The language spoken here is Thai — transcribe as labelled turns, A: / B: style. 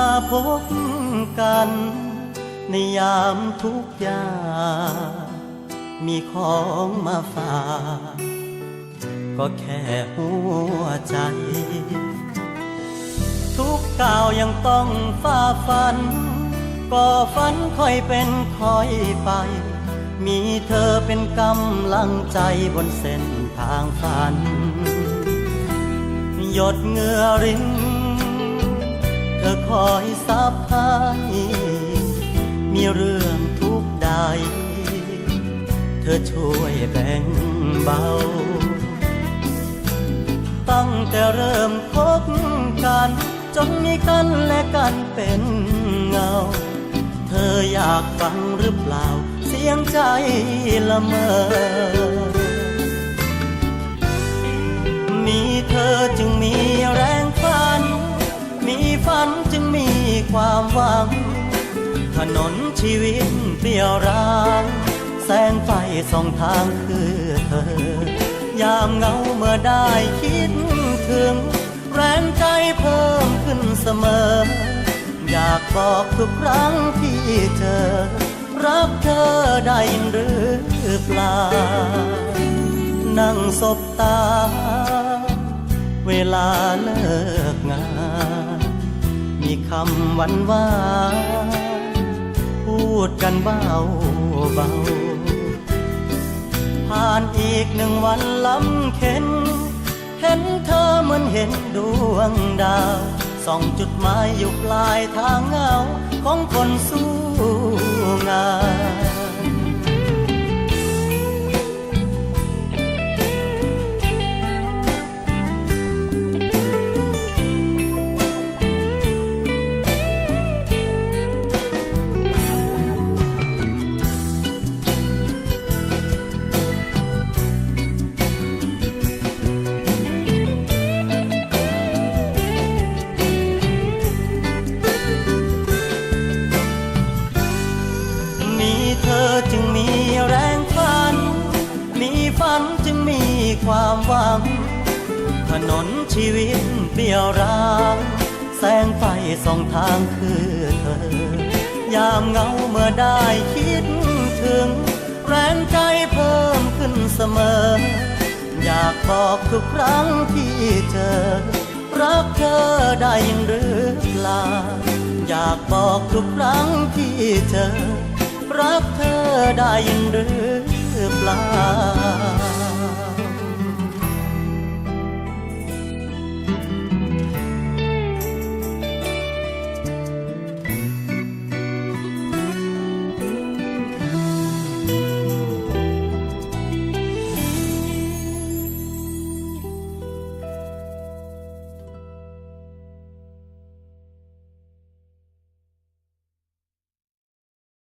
A: าพบกัน ในยามทุกยา มีของมาฝาก ก็แค่หัวใจ ยังต้องฝ่าฟัน ก็ฝันค่อยเป็นค่อยไป มีเธอเป็นกำลังใจบนเส้นทางฝัน หยดเงือรินเธอคอยซับให้มีเรื่องทุกใด เธอช่วยแบ่งเบา ตั้งแต่เริ่มคบกัน จนมีกันและกันเป็นเงา เธออยากฟังหรือเปล่า เสียงใจละเมอ มีเธอจึงมีแรงฝัน มีฝันจึงมีความหวัง ถนนชีวิตเปลี่ยวร้างแสงไฟส่องทางคือเธอ ยามเงาเมื่อได้คิดถึง แรงใจเพิ่มขึ้นเสมอ อยากบอกทุกครั้งที่เจอ รักเธอได้หรือเปล่า นั่งสบตา เวลาเลิกงาน มีคำหวานหวานพูดกันเบาเบาผ่านอีกหนึ่งวันลำเข็น เห็นเธอเหมือนเห็นดวงดาวส่องจุดหมายอยู่ปลายทางเงาของคนสู้ นนชีวิตเปี่ยวร้างแสงไฟส่องทางคือเธอ ยามเงาเมื่อได้คิดถึง แรงใจเพิ่มขึ้นเสมอ อยากบอกทุกครั้งที่เจอ รักเธอได้ยินหรือเปล่าอยากบอกทุกครั้งที่เจอ รักเธอได้ยินหรือเปล่า